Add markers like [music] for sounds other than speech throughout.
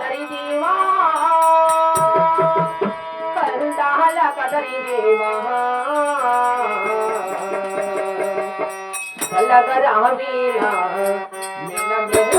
కదరి దేవా కరుణాల కదరి దేవా కలగరావీలా నిన్న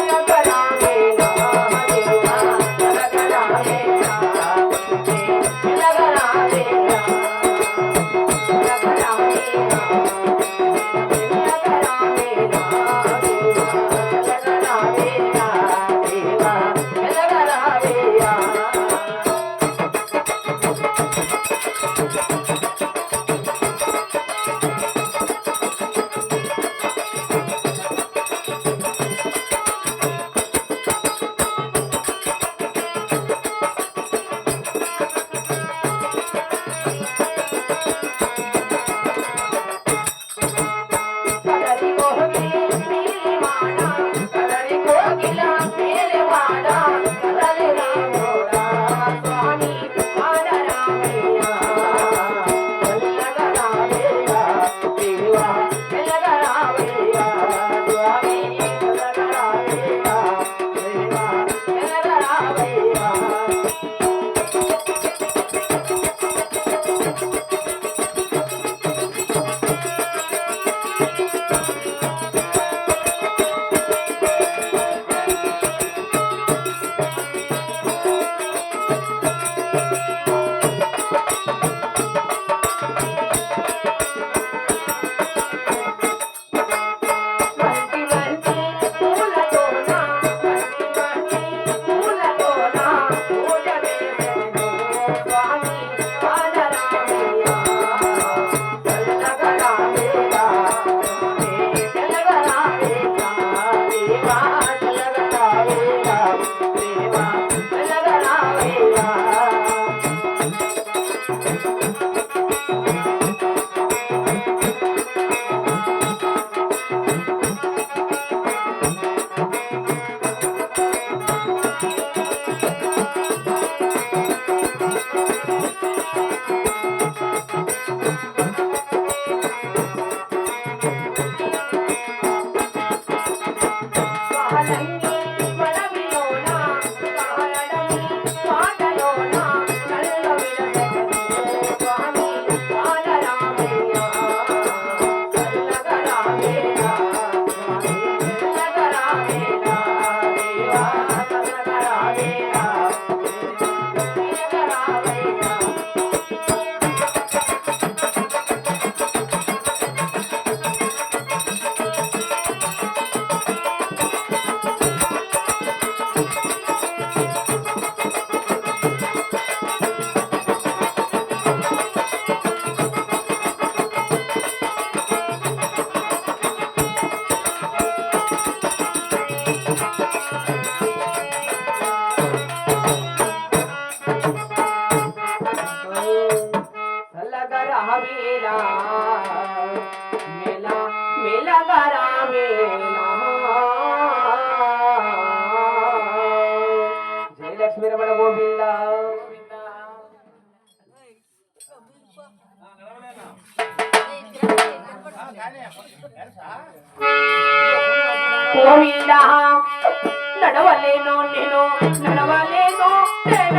నడవలేను నేను నడవలేను నేను.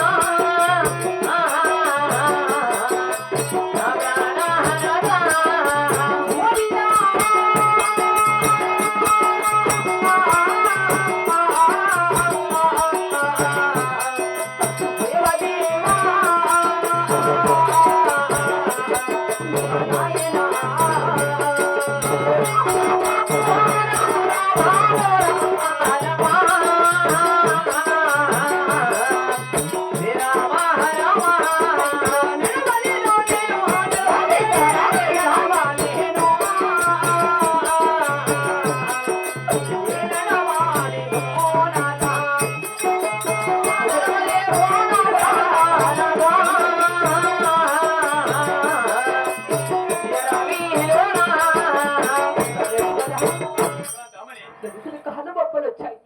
కాళ్ళు బొప్పలు వచ్చాయి.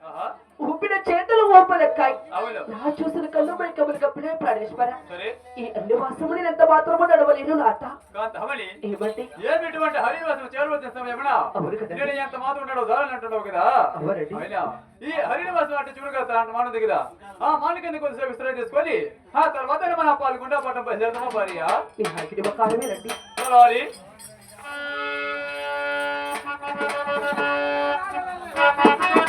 ఊపిన చేతులు ఊపలెక్కాయి నా చూసిన కళ్ళు మైకములు కప్పినే ప్రాణేశ్వర ఈ అన్ని వాసముని ఎంత మాత్రము నడవలేను నాట. ఈ హరినివాసం అంటే చూడగలుగుతా అంటే మన దగ్గర ఆ మానకింద కొంచెం విస్తరణ చేసుకొని ఆ తర్వాత మన పాల్గొండా పట్టం బయలుదేరదామా భార్య? ఈ హరిడి Thank you.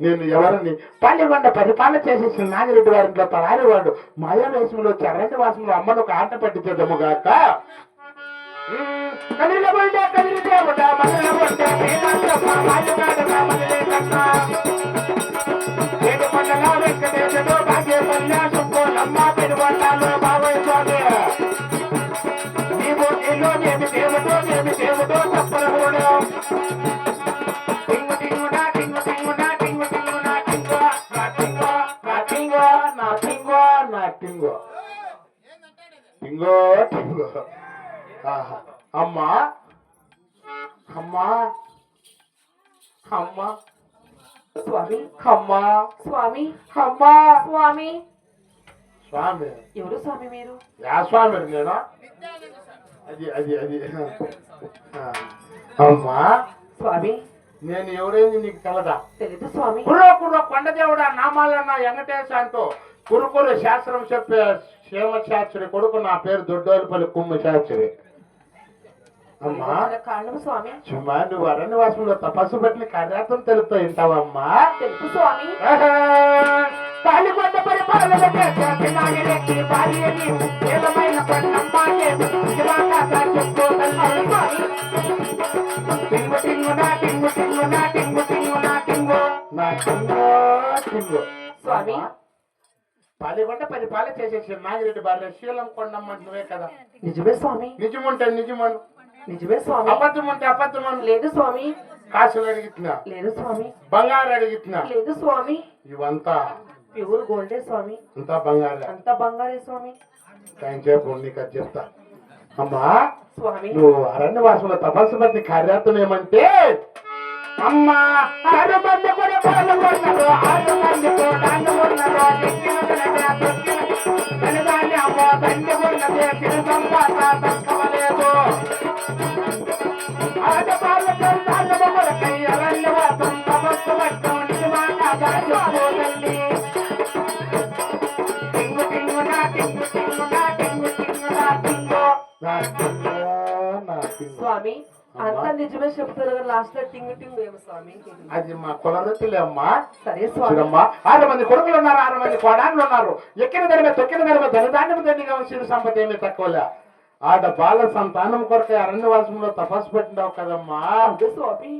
నేను ఎవరిని పల్లెగొండ పరిపాలన చేసేసిన నాగిరెడ్డి వారి ఇంట్లో వాడు మాయావేశంలో వేషంలో వాసంలో అమ్మను ఒక ఆట పట్టించదము గాక. కదిలిబొండే కదిలి దేవుడా మదిలిబొండే వేదాంతమ్మ మాయగాడగా మదిలేదమ్మ. ఏడుకొండల టింగు. అమ్మా. అమ్మా. అమ్మా. స్వామి. అమ్మా. స్వామి. అమ్మా. స్వామి. స్వామి. ఎవరు స్వామి మీరు? యా స్వామి నేను. అది అది అది. అమ్మా. స్వామి. నేను ఎవరైంది నీకు తెలదా? తెలీదు స్వామి. కుర్ర కుర్ర కొండ దేవుడా నామాలన్న వెంకటేశ అంటూ కురుకురు శాస్త్రం చెప్పే క్షేమ శాస్త్రి కొడుకు నా పేరు దొడ్డోలిపల్లి కుమ్మ శాస్త్రి. అమ్మా చుమ్మా నువ్వు అరణ్యవాసంలో తపస్సు పెట్టిన కార్యార్థం తెలుపుతూ వింటావమ్మా తెలుసు స్వామి. తాలికొండ పరిపాలన చేసే నాగిరెడ్డి భార్యని ఏలమైన కొండమ్మాకే శివాకాశ చెప్తూ తల్లి స్వామి. టింగు టింగు నా టింగు టింగు నా టింగు టింగు నా టింగు నా టింగు టింగు స్వామి. పాలిగొండ పరిపాలన చేసేసి నాగిరెడ్డి భార్య శీలం కొండమ్మంటువే కదా. నిజమే స్వామి. నిజముంటే నిజమను. నిజమే స్వామి. అబద్ధం ఉంటే అబద్ధమను. లేదు స్వామి. కాసులు అడిగితున్నా లేదు స్వామి. బంగారు అడిగితున్నా లేదు స్వామి. ఇవంతా. ప్యూర్ గోల్డే స్వామి. అంతా బంగారే. అంతా బంగారే స్వామి. కాయించేపు నీకు అది చెప్తా. అమ్మా స్వామి. నువ్వు అరణ్యవాసంలో తపస్సు పట్టిన కార్యార్థం ఏమంటే అమ్మ ఆరు మంది కూడా పాల్గొన్నారు ఆరు మంది కూడా తండ్రి తిరు టింగు టింగు నా టింగు టింగు నా టింగు టింగు నా టింగు. స్వామి అంతా నిజమే చెప్తారు కదా లాస్ట్లో టింగ్ టింగ్ స్వామి అది మా కులవృత్తులే అమ్మా సరే స్వామి. ఆరు మంది కొడుకులు ఉన్నారు ఆరు మంది కోడాన్లు ఉన్నారు. ఎక్కిన దరిమే తొక్కిన దరిమే ధనధాన్యం దండిగా సిరి సంపద ఏమీ తక్కువలే. ఆడ బాల సంతానం కొరకే అరణ్యవాసంలో తపస్సు పెట్టినావు కదమ్మా. స్వామి.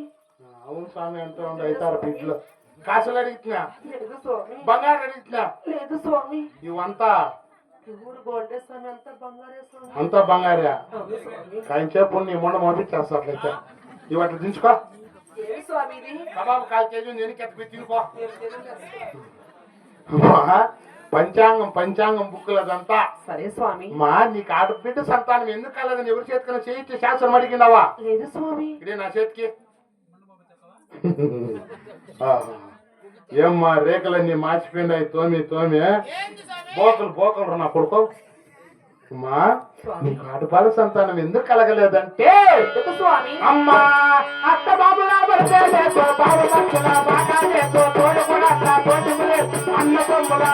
అవును స్వామి అంటూ ఉండే అవుతారు బిడ్డలు కాసులు అడిగితున్నా బంగారు అడిగితున్నా లేదు స్వామి. ఇవంతా అంతా బంగారే స్వామి. కాయించేపు నీ మొండ మోపించేస్తా అట్లయితే. ఇవి అట్లా దించుకో. పంచాంగం పంచాంగం బుక్కులు అదంతా సరే స్వామి. మా నీకు ఆడబిడ్డ సంతానం ఎందుకు కలదని ఎవరి చేతికన్నా చేయించి శాస్త్రం అడిగినావా? లేదు స్వామి. ఇదే నా చేతికి. [laughs] ఏమ్మా రేఖలన్నీ మార్చిపోయినాయి తోమి తోమి బోకలు బోకలు నా కొడుకో. అమ్మా నీకు ఆడపాల సంతానం ఎందుకు కలగలేదంటే? అమ్మా అత్త బాబులా అన్న తమ్ములా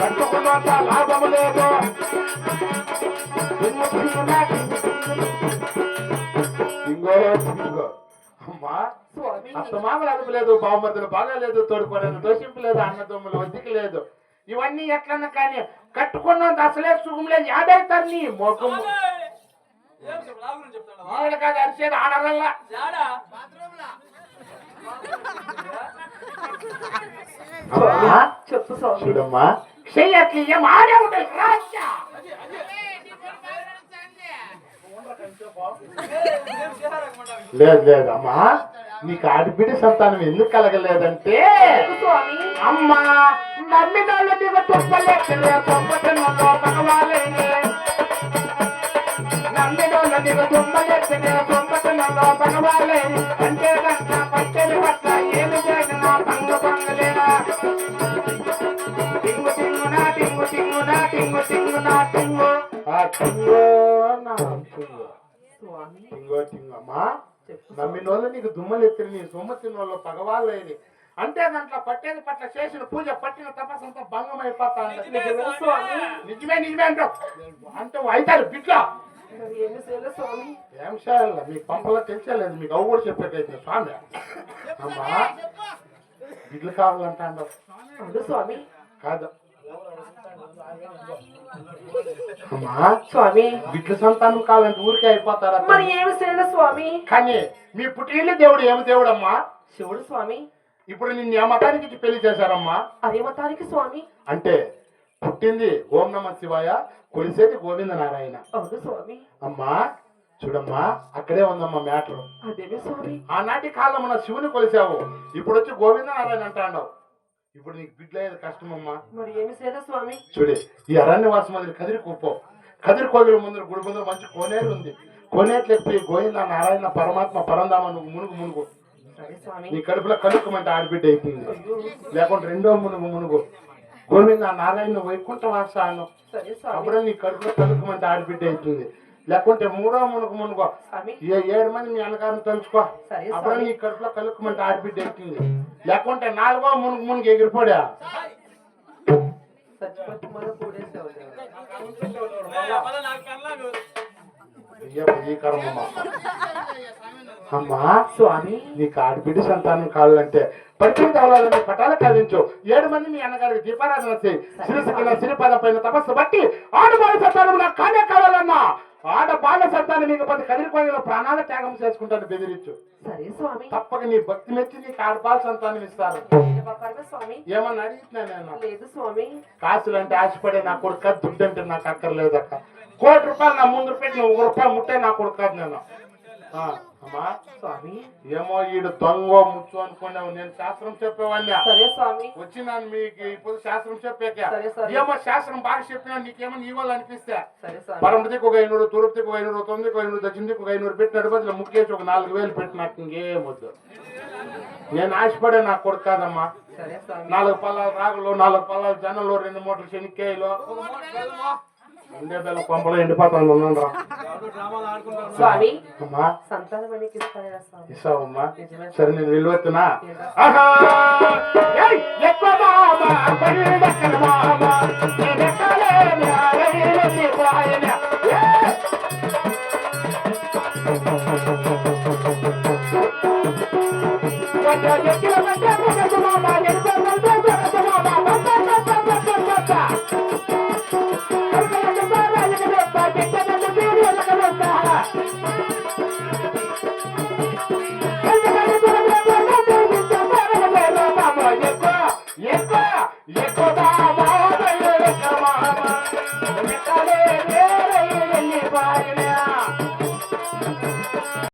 కట్టుకున్నంత లాభము లేదు. ఇంగో అమ్మా లేదు బావమర్దులు బాగా లేదు తోడుకోలేదు దోషింపు లేదు అన్నదమ్ములు ఒత్తికి లేదు. ఇవన్నీ ఎట్లన్నా కానీ కట్టుకున్నంత అసలే సుఖం లేదు. యాడైతారు నీ చెప్తావా? ఈడ కాదు అరిసేది ఆడరల్లా చెప్పు చూడమ్మా. ఏం ఆడే ఉంటాయి రాజా? లేదు లేదు అమ్మా. నీకు ఆడబిడ్డ సంతానం ఎందుకు కలగలేదంటే అమ్మా నమ్మినోళ్ళు నీకు నీకు అంటే కనుక పచ్చడి పట్ల ఏమి చేసినా పంగు పంగలేనా టింగు టింగునా టింగు టింగునా టింగు టింగునా టింగు. ఆ టింగు నా టింగు. స్వామి టింగో టింగమ్మా చెప్పు నమ్మినోళ్ళు నీకు దుమ్మలెత్తిరి నీ సొమ్మతిన వాళ్ళు పగవాళ్ళని అంటే దాంట్లో పట్టేది పట్ల చేసిన పూజ పట్టిన తపస్సంతా భంగం అయిపోతాంది నిజమే నిజమే అంటావు. అంటే అవుతారు స్వామి? ఏం చేయాలి? మీకు పంపలో తెలిసేలేదు. మీకు అవు కూడా చెప్పేటైతే స్వామి. అమ్మా బిడ్డలు కావాలంట అంటావు అవును స్వామి. కాదు. స్వామి బిడ్డ సంతానం కావాలంటే ఊరికే అయిపోతారా? మరి ఏమి చేయలేదు స్వామి? కానీ మీ పుట్టిల్లు దేవుడు ఏమి దేవుడమ్మా? శివుడు స్వామి. ఇప్పుడు నిన్ను ఏ మతానికి పెళ్ళి చేశారమ్మా? అదే మతానికి స్వామి. అంటే పుట్టింది ఓం నమ శివాయ కొలిసేది గోవింద నారాయణ. అవును స్వామి. అమ్మా చూడమ్మా అక్కడే ఉందమ్మా మ్యాటర్. అదేమి స్వామి? ఆనాటి కాలం మన శివుని కొలిసావు ఇప్పుడు వచ్చి గోవింద నారాయణ అంటాండవు. ఇప్పుడు నీకు బిడ్డలేదు కష్టమమ్మా. మరి ఏమి చేయలేదు స్వామి. చూడే ఈ అరణ్యవాసం అది కదిరి కుప్పం. కదిరి కోవిల ముందు గుడి ముందు మంచి కోనేరు ఉంది. కోనేరు ఎక్కి గోవింద నారాయణ పరమాత్మ పరందామ నువ్వు మునుగు మునుగు. నీ కడుపులో కలుక్కుమంటే ఆడబిడ్డ అయిపోయింది. లేకుంటే రెండో మునుగు మునుగు. గోవింద నారాయణ వైకుంఠ వాసాను అప్పుడే నీ కడుపులో కలుక్కుమంటే ఆడబిడ్డ అవుతుంది లేకుంటే మూడో మునుగు మునుగో. ఏ ఏడు మంది మీ అన్నగారిని తెలుసుకో సరే అప్పుడే నీ కడుపులో కలుక్కుమంటే ఆడబిడ్డ అవుతుంది లేకుంటే నాలుగో మునుగు మునుగు ఎగిరిపోడా? ఈ అమ్మా స్వామి. నీకు ఆడబిడ్డ సంతానం కావాలంటే పరిచయం కావాలని పటాల కావించు ఏడు మంది మీ అన్నగారికి దీపారాధన చేయి. శిరసుకిన సిరిపద పైన తపస్సు బట్టి ఆడబాల సంతానం నాకు కానే కావాలన్నా. ఆడబాల సంతానం మీకు పది కదిరిపోయిన ప్రాణాల త్యాగం చేసుకుంటాను బెదిరించు. సరే స్వామి. తప్పక నీ భక్తి మెచ్చి నీకు ఆడబాల సంతానం ఇస్తారు ఏమన్నా అడిగితున్నా నేను. లేదు స్వామి. కాసులు అంటే ఆశపడే నా కొడుకు దుడ్డు అంటే నాకు అక్కర్లేదక్క కోటి రూపాయలు నా ముందు పెట్టి నువ్వు ఒక రూపాయి ముట్టే నా కొడుకు నేను. అమ్మా స్వామి. ఏమో ఈడు దొంగ ముచ్చు అనుకున్నావు. నేను శాస్త్రం చెప్పేవాడిని. సరే స్వామి. వచ్చినాను మీకు ఇప్పుడు శాస్త్రం చెప్పాక. సరే, సరే. ఏమో శాస్త్రం బాగా చెప్పినా నీకేమో నీ వాళ్ళు అనిపిస్తే. సరే స్వామి. పరమతికి ఒక ఐనూరు తూర్పుకి ఒక ఐనూరు తొమ్మిదికి ఒక ఐనూరు దక్షిణకి ఒక ఐనూరు పెట్టినట్టు బదులు ముక్కేసి ఒక నాలుగు వేలు పెట్టినట్టు ఇంకేం వద్దు నేను ఆశపడే నా కొడుకు కాదమ్మా. సరే స్వామి. నాలుగు పల్లాలు రాగులు నాలుగు పల్లాలు జనలు రెండు మూటలు శనిక్కాయలు. ఒక మూట బెల్లమా? ఉండే బెల్లం కొంపలో ఎండిపోతాను ఉన్నాను రా ఎవరు డ్రామాలు ఆడుకుంటారు స్వామి అమ్మా సంతానం మనకి ఇస్తారా స్వామి ఇస్తావమ్మా నిజమే సరే నేను ఏంటా? ఆహా! ఏయ్! ఎక్కువ మామ, మామ, పోయెను. మామ,